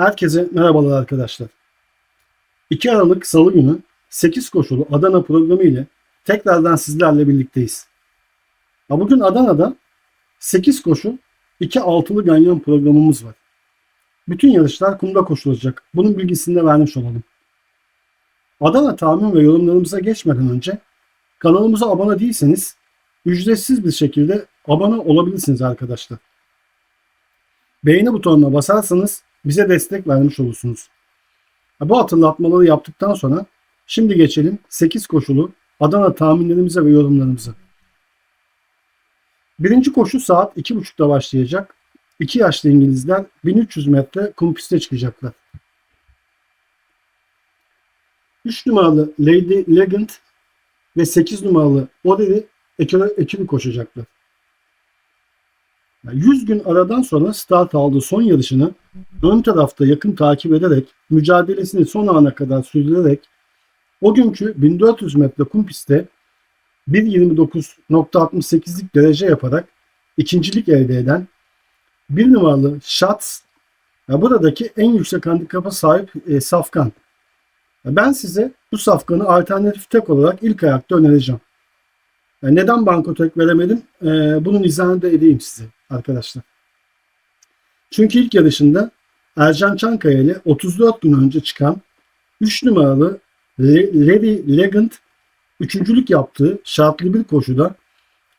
Herkese merhabalar arkadaşlar. 2 Aralık Salı günü 8 koşulu Adana programı ile tekrardan sizlerle birlikteyiz. Bugün Adana'da 8 koşu 2 altılı ganyan programımız var. Bütün yarışlar kumda koşulacak. Bunun bilgisini de vermiş olalım. Adana tahmin ve yorumlarımıza geçmeden önce kanalımıza abone değilseniz ücretsiz bir şekilde abone olabilirsiniz arkadaşlar. Beğeni butonuna basarsanız bize destek vermiş olursunuz. Bu hatırlatmaları yaptıktan sonra şimdi geçelim 8 koşulu Adana tahminlerimize ve yorumlarımıza. Birinci koşu saat 2.30'da başlayacak. 2 yaşlı İngilizler 1300 metre kum piste çıkacaklar. 3 numaralı Lady Legend ve 8 numaralı O'Reilly ekibi koşacaklar. 100 gün aradan sonra start aldığı son yarışını ön tarafta yakın takip ederek mücadelesini son ana kadar sürdürerek o günkü 1400 metre kum pistte 1.29.68'lik derece yaparak ikincilik elde eden bir numaralı ya buradaki en yüksek handikapa sahip e, Safkan. Ben size bu safkanı alternatif tek olarak ilk ayakta önereceğim. Neden banko tek veremedim? Ee, bunun izahını da edeyim size arkadaşlar. Çünkü ilk yarışında Ercan Çankaya ile 34 gün önce çıkan 3 numaralı Lady Legend üçüncülük yaptığı şartlı bir koşuda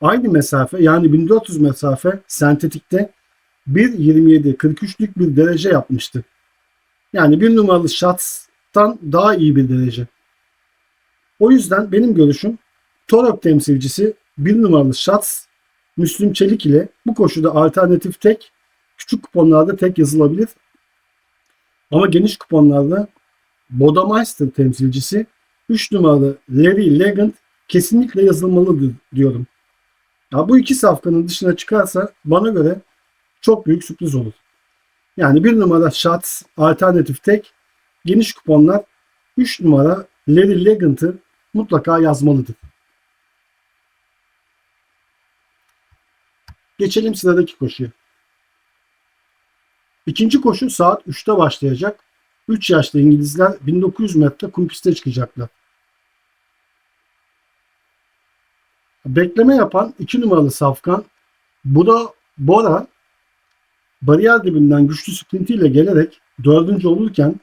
aynı mesafe yani 1400 mesafe sentetikte 1.27-43'lük bir derece yapmıştı. Yani bir numaralı Schatz'tan daha iyi bir derece. O yüzden benim görüşüm Torok temsilcisi bir numaralı Schatz Müslüm Çelik ile bu koşuda alternatif tek küçük kuponlarda tek yazılabilir. Ama geniş kuponlarda Bodameister temsilcisi 3 numaralı Larry Legend kesinlikle yazılmalıdır diyorum. Ya bu iki safkanın dışına çıkarsa bana göre çok büyük sürpriz olur. Yani bir numara Schatz alternatif tek geniş kuponlar 3 numara Larry Legend'ı mutlaka yazmalıdır. Geçelim sıradaki koşuya. İkinci koşu saat 3'te başlayacak. 3 yaşlı İngilizler 1900 metre kum piste çıkacaklar. Bekleme yapan 2 numaralı Safkan Buda Bora bariyer dibinden güçlü sprintiyle gelerek dördüncü olurken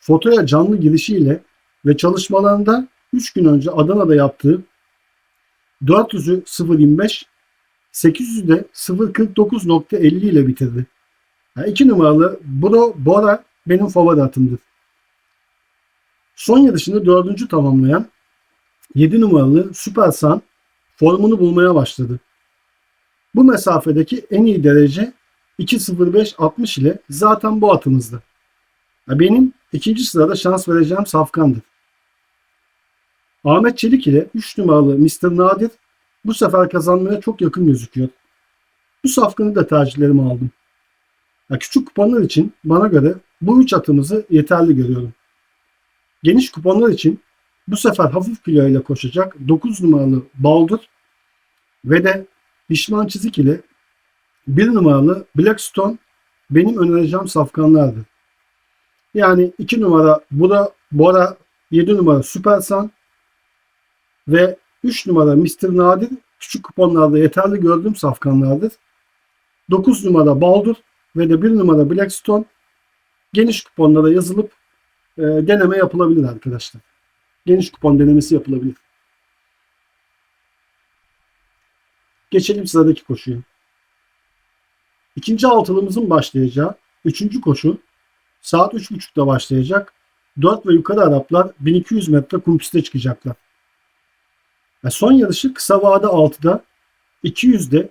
fotoya canlı girişiyle ve çalışmalarında 3 gün önce Adana'da yaptığı 400'ü 0.25 800'ü de 0.49.50 ile bitirdi. Yani iki numaralı Bro Bora benim favori atımdır. Son yarışını dördüncü tamamlayan 7 numaralı Super Sun formunu bulmaya başladı. Bu mesafedeki en iyi derece 2.05.60 ile zaten bu atımızdı. Benim ikinci sırada şans vereceğim Safkan'dır. Ahmet Çelik ile 3 numaralı Mr. Nadir bu sefer kazanmaya çok yakın gözüküyor. Bu safkanı da tercihlerime aldım. Ya küçük kuponlar için bana göre bu üç atımızı yeterli görüyorum. Geniş kuponlar için bu sefer hafif kilo ile koşacak 9 numaralı Baldur ve de pişman çizik ile 1 numaralı Blackstone benim önereceğim safkanlardı. Yani 2 numara Bora, Bora 7 numara Süpersan ve 3 numara Mr. Nadir küçük kuponlarda yeterli gördüğüm safkanlardır. 9 numara Baldur ve de 1 numara Blackstone geniş kuponlara yazılıp e, deneme yapılabilir arkadaşlar. Geniş kupon denemesi yapılabilir. Geçelim sıradaki koşuya. İkinci altılımızın başlayacağı üçüncü koşu saat 3.30'da başlayacak. 4 ve yukarı Araplar 1200 metre kum piste çıkacaklar. Ve son yarışı kısa vade 6'da 200'de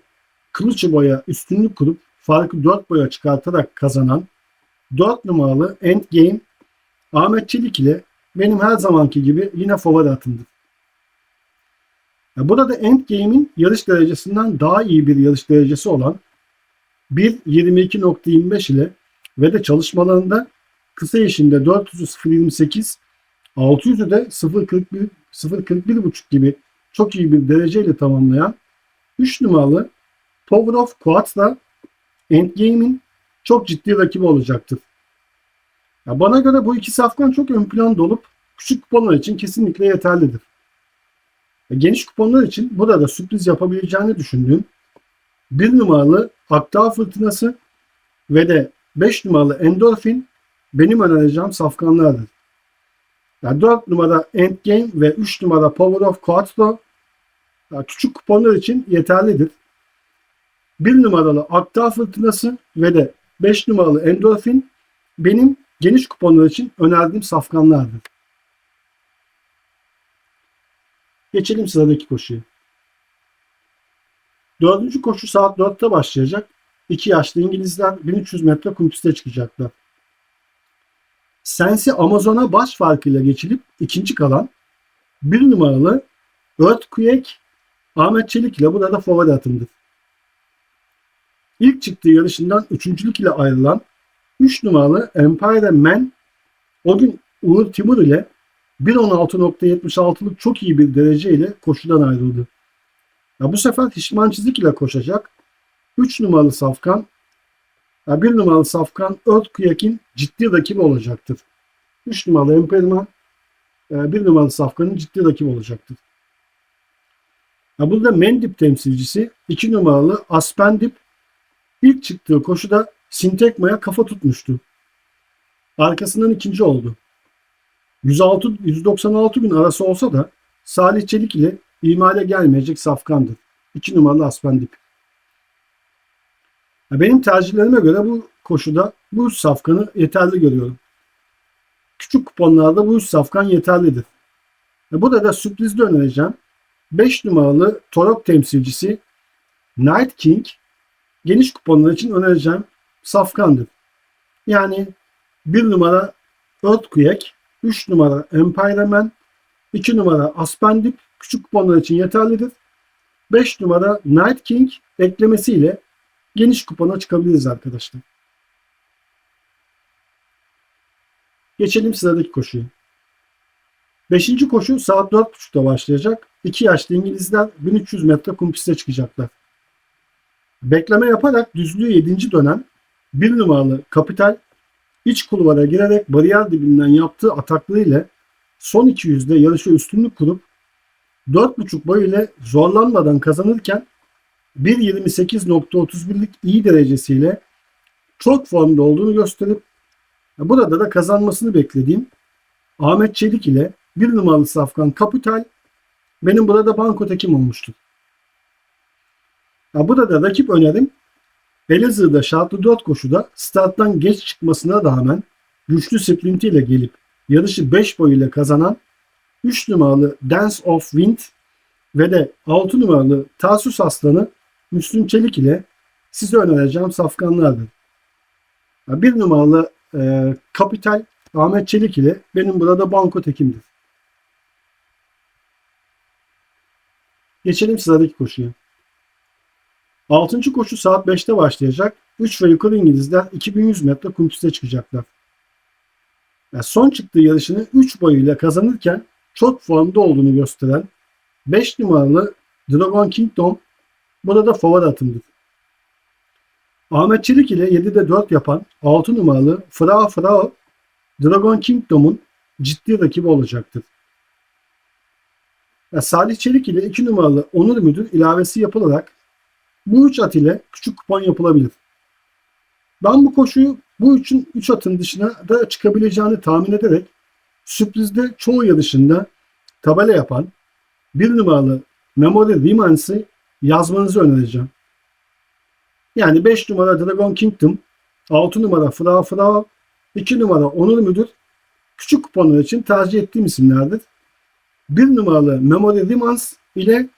kılıç boya üstünlük kurup farkı 4 boya çıkartarak kazanan 4 numaralı Endgame Ahmet Çelik ile benim her zamanki gibi yine favori atımdır. Burada Endgame'in yarış derecesinden daha iyi bir yarış derecesi olan 1.22.25 ile ve de çalışmalarında kısa işinde 400'ü 0.28 600'ü de 0.41 0.41.5 gibi çok iyi bir dereceyle tamamlayan 3 numaralı Power of Quads da Endgame'in çok ciddi rakibi olacaktır. Ya bana göre bu iki safkan çok ön planda olup küçük kuponlar için kesinlikle yeterlidir. E, Geniş kuponlar için burada da sürpriz yapabileceğini düşündüğüm bir numaralı Akdağ Fırtınası ve de 5 numaralı Endorphin benim önereceğim safkanlardır. Yani 4 numara Endgame ve 3 numara Power of Quattro ya küçük kuponlar için yeterlidir. 1 numaralı Akdağ Fırtınası ve de 5 numaralı Endorphin benim geniş kuponlar için önerdiğim safkanlardır. Geçelim sıradaki koşuya. Dördüncü koşu saat 4'te başlayacak. İki yaşlı İngilizler 1300 metre kum çıkacaklar. Sensi Amazon'a baş farkıyla geçilip ikinci kalan bir numaralı Earthquake Ahmet Çelik ile burada favori atımdır. İlk çıktığı yarışından üçüncülük ile ayrılan 3 numaralı Empire Man o gün Uğur Timur ile 1.16.76'lık çok iyi bir derece ile koşudan ayrıldı. Ya bu sefer Hişman Çizik ile koşacak. 3 numaralı Safkan, ya 1 numaralı Safkan Earthquake'in ciddi rakibi olacaktır. 3 numaralı Emperman, 1 numaralı Safkan'ın ciddi rakibi olacaktır. Ya burada Mendip temsilcisi 2 numaralı Aspendip ilk çıktığı koşuda Sintekma'ya kafa tutmuştu. Arkasından ikinci oldu. 106, 196 gün arası olsa da Salih Çelik ile imale gelmeyecek safkandır. 2 numaralı Aspendip. Benim tercihlerime göre bu koşuda bu üç safkanı yeterli görüyorum. Küçük kuponlarda bu üç safkan yeterlidir. Burada da sürprizde önereceğim. 5 numaralı Torok temsilcisi Night King geniş kuponlar için önereceğim safkandır. Yani 1 numara Earthquake, 3 numara Empire Man, 2 numara Aspendip küçük kuponlar için yeterlidir. 5 numara Night King eklemesiyle geniş kupona çıkabiliriz arkadaşlar. Geçelim sıradaki koşuya. Beşinci koşu saat 4.30'da başlayacak. 2 yaşlı İngilizler 1300 metre kum piste çıkacaklar. Bekleme yaparak düzlüğü 7. dönem 1 numaralı Kapital iç kulvara girerek bariyer dibinden yaptığı ataklarıyla son 200'de yarışı üstünlük kurup 4.5 boy ile zorlanmadan kazanırken 1.28.31'lik iyi derecesiyle çok formda olduğunu gösterip burada da kazanmasını beklediğim Ahmet Çelik ile bir numaralı Safkan Kapital benim burada banko tekim olmuştu. Ya burada da rakip önerim Elazığ'da şartlı 4 koşuda starttan geç çıkmasına rağmen güçlü sprintiyle gelip yarışı 5 boyuyla kazanan 3 numaralı Dance of Wind ve de 6 numaralı Tarsus Aslanı Müslüm Çelik ile size önereceğim safkanlardır. Bir numaralı e, Kapital Ahmet Çelik ile benim burada banko tekimdir. Geçelim sıradaki koşuya. Altıncı koşu saat 5'te başlayacak. 3 ve yukarı İngilizler 2100 metre kum piste çıkacaklar. Yani son çıktığı yarışını 3 boyuyla kazanırken çok formda olduğunu gösteren 5 numaralı Dragon Kingdom burada da favori atımdır. Ahmet Çelik ile 7'de 4 yapan 6 numaralı Fra Fra Dragon Kingdom'un ciddi rakibi olacaktır. Ya Salih Çelik ile 2 numaralı Onur Müdür ilavesi yapılarak bu 3 at ile küçük kupon yapılabilir. Ben bu koşuyu bu üçün 3 atın dışına da çıkabileceğini tahmin ederek sürprizde çoğu yarışında tabela yapan bir numaralı Memory Remans'ı yazmanızı önereceğim. Yani 5 numara Dragon Kingdom, 6 numara Fra Fra, 2 numara Onur Müdür küçük kuponlar için tercih ettiğim isimlerdir. 1 numaralı Memory Remans ile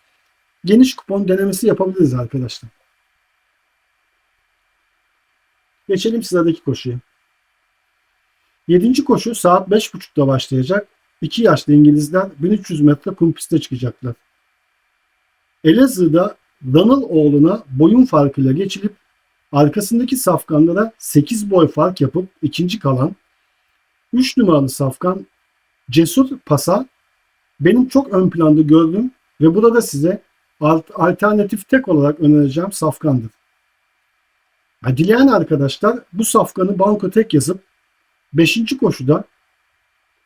geniş kupon denemesi yapabiliriz arkadaşlar. Geçelim sıradaki koşuya. 7. koşu saat 5.30'da başlayacak. 2 yaşlı İngilizler 1300 metre kum piste çıkacaklar. Elazığ'da Danıl oğluna boyun farkıyla geçilip arkasındaki safkanlara 8 boy fark yapıp ikinci kalan 3 numaralı safkan Cesur Pasa benim çok ön planda gördüğüm ve burada size alternatif tek olarak önereceğim safkandır. dileyen arkadaşlar bu safkanı banko tek yazıp Beşinci koşuda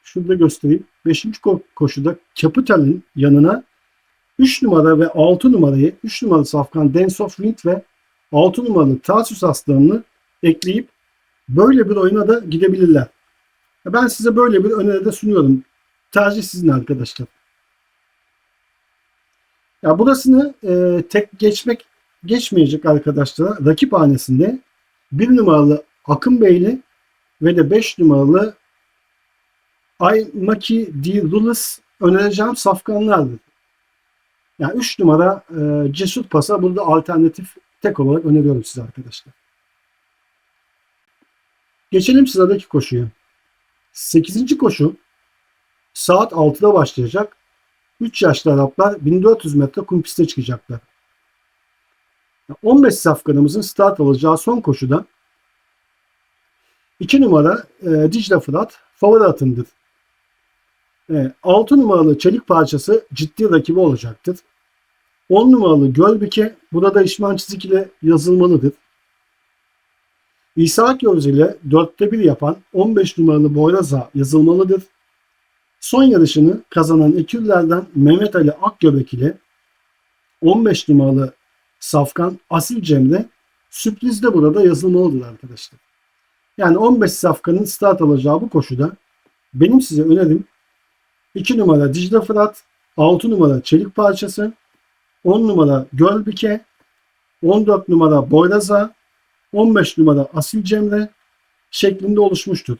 şurada göstereyim. Beşinci ko- koşuda Capital'in yanına 3 numara ve 6 numarayı 3 numaralı safkan Dance of Wind ve 6 numaralı Tarsus aslanını ekleyip böyle bir oyuna da gidebilirler. Ben size böyle bir öneride sunuyorum. Tercih sizin arkadaşlar. Ya burasını e, tek geçmek geçmeyecek arkadaşlara rakip hanesinde 1 numaralı Akın Beyli ve de 5 numaralı Ay Maki D. Lulus önereceğim safkanlardır. Yani 3 numara e, Cesur Pas'a burada alternatif tek olarak öneriyorum size arkadaşlar. Geçelim sıradaki koşuya. 8. koşu saat 6'da başlayacak. 3 yaşlı Araplar 1400 metre kum piste çıkacaklar. 15 safkanımızın start alacağı son koşuda 2 numara e, Dicle Fırat favori atındır. E, 6 numaralı çelik parçası ciddi rakibi olacaktır. 10 numaralı Gölbike burada işman çizik ile yazılmalıdır. İsa Göz ile 4'te 1 yapan 15 numaralı Boyraza yazılmalıdır. Son yarışını kazanan ekürlerden Mehmet Ali Akgöbek ile 15 numaralı Safkan Asil Cemre sürprizde burada yazılmalıdır arkadaşlar. Yani 15 Safkan'ın start alacağı bu koşuda benim size önerim 2 numara Dicle Fırat, 6 numara Çelik Parçası, 10 numara Gölbike, 14 numara Boyraza, 15 numara Asil Cemre şeklinde oluşmuştur.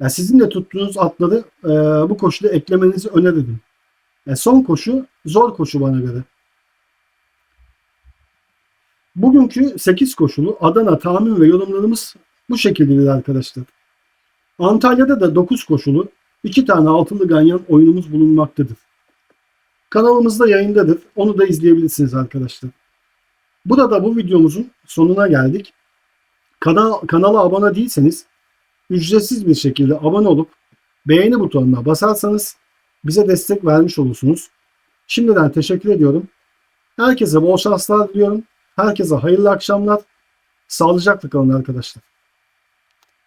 Yani sizin de tuttuğunuz atları e, bu koşuda eklemenizi öneririm. Yani son koşu zor koşu bana göre. Bugünkü 8 koşulu Adana tahmin ve yorumlarımız bu şekildedir arkadaşlar. Antalya'da da 9 koşulu 2 tane altılı ganyan oyunumuz bulunmaktadır. Kanalımızda yayındadır. Onu da izleyebilirsiniz arkadaşlar. Burada bu videomuzun sonuna geldik. Kanal, kanala abone değilseniz ücretsiz bir şekilde abone olup beğeni butonuna basarsanız bize destek vermiş olursunuz. Şimdiden teşekkür ediyorum. Herkese bol şanslar diliyorum. Herkese hayırlı akşamlar. Sağlıcakla kalın arkadaşlar.